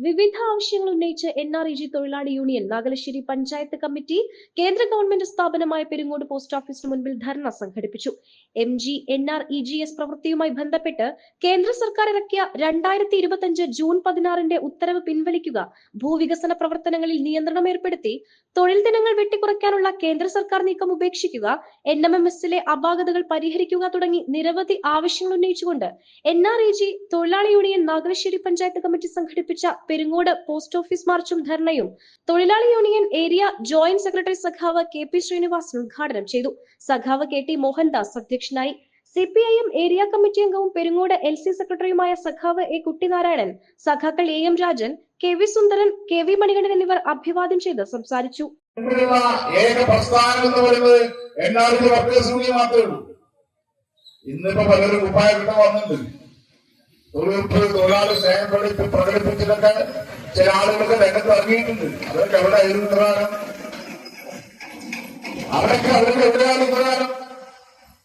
വിവിധ ആവശ്യങ്ങൾ ഉന്നയിച്ച് എൻ ആർ ഇ ജി തൊഴിലാളി യൂണിയൻ നാഗലശ്ശേരി പഞ്ചായത്ത് കമ്മിറ്റി കേന്ദ്ര ഗവൺമെന്റ് സ്ഥാപനമായ പെരുങ്ങോട് പോസ്റ്റ് ഓഫീസിന് മുൻപിൽ ധർണ സംഘടിപ്പിച്ചു. M G N R E G S പ്രവൃത്തിയുമായി ബന്ധപ്പെട്ട് കേന്ദ്ര സർക്കാർ ഇറക്കിയ രണ്ടായിരത്തി ഇരുപത്തിയഞ്ച് ജൂൺ പതിനാറിന്റെ ഉത്തരവ് പിൻവലിക്കുക ഭൂവികസന പ്രവർത്തനങ്ങളിൽ നിയന്ത്രണം ഏർപ്പെടുത്തി തൊഴിൽ ദിനങ്ങൾ വെട്ടിക്കുറയ്ക്കാനുള്ള കേന്ദ്ര സർക്കാർ നീക്കം ഉപേക്ഷിക്കുക എൻ എം എം എസിലെ അപാകതകൾ പരിഹരിക്കുക തുടങ്ങി നിരവധി ആവശ്യങ്ങൾ ഉന്നയിച്ചുകൊണ്ട് എൻ ആർ ഇ ജി തൊഴിലാളി യൂണിയൻ നാഗലശ്ശേരി പഞ്ചായത്ത് കമ്മിറ്റി സംഘടിപ്പിച്ച പെരുങ്ങോട് പോസ്റ്റ് ഓഫീസ് മാർച്ചും ധർണയും. തൊഴിലാളി യൂണിയൻ ഏരിയ ജോയിന്റ് സെക്രട്ടറി സഖാവ് കെ പി ശ്രീനിവാസൻ ഉദ്ഘാടനം ചെയ്തു. സഖാവ് കെ ടി മോഹൻദാസ് അധ്യക്ഷനായി. C P I M area committee അംഗവും പെരുങ്ങോട് എൽ സി സെക്രട്ടറിയുമായ സഖാവ് എ കുട്ടിനാരായണൻ സഖാക്കൾ A M Rajan K V Sundaran K V Manikandan എന്നിവർ അഭിവാദ്യം ചെയ്ത് സംസാരിച്ചു. ഇന്നിപ്പോ പലരും കുപ്പായ കിട്ടാൻ വന്നിട്ടുണ്ട്. തൊഴിലുറപ്പ് തൊഴിലാളി സ്നേഹം പ്രകടിപ്പി പ്രകടിപ്പിച്ചിട്ടൊക്കെ ചില ആളുകൾക്ക് രംഗത്ത് ഇറങ്ങിയിട്ടുണ്ട്. അവർക്ക് എവിടെ ആയിരുന്നു പ്രധാനം? അവരൊക്കെ അവർക്ക് എവിടെയാണ് പ്രധാനം?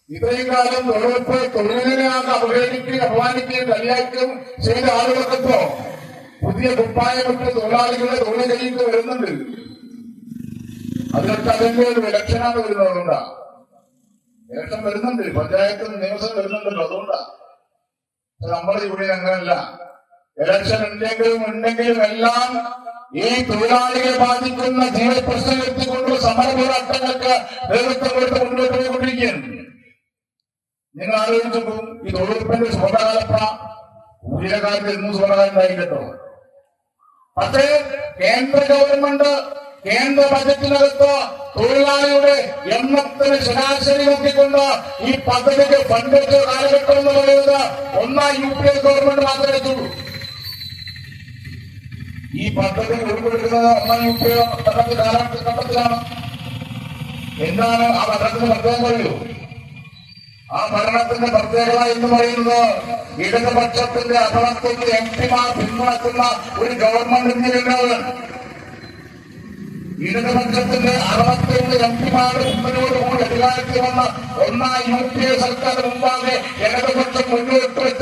ഇത്രയും കാലം തൊഴിലുറപ്പ് തൊഴിലിനെയാണ് അവഹേളിക്കുകയും അപമാനിക്കുകയും കളിയാക്കുകയും ചെയ്ത ആളുകൾക്കിപ്പോ പുതിയ കുപ്പായമിട്ട് തൊഴിലാളികളെ തൊഴിൽ കഴിയിട്ട് വരുന്നുണ്ട്. അതിനൊക്കെ അതിന്റെ ഒരു ഇലക്ഷനാണ് വരുന്നത് അതുകൊണ്ടാണ് വരുന്നുണ്ട്. പഞ്ചായത്തിന് നിയമസഭ വരുന്നുണ്ടല്ലോ അതുകൊണ്ടാ. പക്ഷെ നമ്മുടെ ഇവിടെ അങ്ങനല്ല. ഇലക്ഷൻ ഉണ്ടെങ്കിലും ഉണ്ടെങ്കിലും എല്ലാം ഈ തൊഴിലാളികളെ ബാധിക്കുന്ന ജീവ പ്രശ്നം എത്തിക്കൊണ്ട് സമര പോരാട്ടങ്ങൾക്ക് നേതൃത്വം കൊടുത്ത് മുന്നോട്ട് പോയിക്കൊണ്ടിരിക്കുകയാണ്. നിങ്ങൾ ആലോചിച്ചു പോകും ഈ തൊഴിലുറപ്പിന്റെ സ്വർണകാലപ്പ ഊരിലകാലത്ത് എന്നും സ്വർണകാലം ഉണ്ടായില്ലോ പക്ഷേ കേന്ദ്ര ഗവൺമെന്റ് കേന്ദ്ര ബജറ്റിനകത്ത് തൊഴിലാളിയുടെ എണ്ണത്തിന് ശരാശരി നോക്കിക്കൊണ്ട് ഈ പദ്ധതിക്ക് ഫണ്ട് വെച്ച കാലഘട്ടം എന്ന് പറയുന്നത് ഒന്നാം യു പി എ ഗവൺമെന്റ് മാത്രമേ എടുത്തുള്ളൂ. ഈ പദ്ധതി ഉൾപ്പെടുത്തുന്നത് ഒന്നാം യു പി എ ഭരണത്തിൽ കാലഘട്ട ഘട്ടത്തിലാണ്. എന്താണ് ആ ഭരണത്തിന് പ്രത്യേകം പറയൂ ആ ഭരണത്തിന്റെ പ്രത്യേകത എന്ന് പറയുന്നത് ഇടതുപക്ഷത്തിന്റെ അധമത്വത്തിൽ എം പിമാർ പിന്തുണക്കുന്ന ഒരു ഗവൺമെന്റ് ഇന്ത്യയിലുണ്ടാവുക ഇടതുപക്ഷത്തിന്റെ അറുപത്തിയൊന്ന് എംപിമാരുടെ മുമ്പിനോടുകൂടി അധികാരത്തിൽ വന്ന ഒന്നാം യു പി എ സർക്കാർ മുമ്പാകെ ഇടതുപക്ഷം മുന്നോട്ട് വെച്ച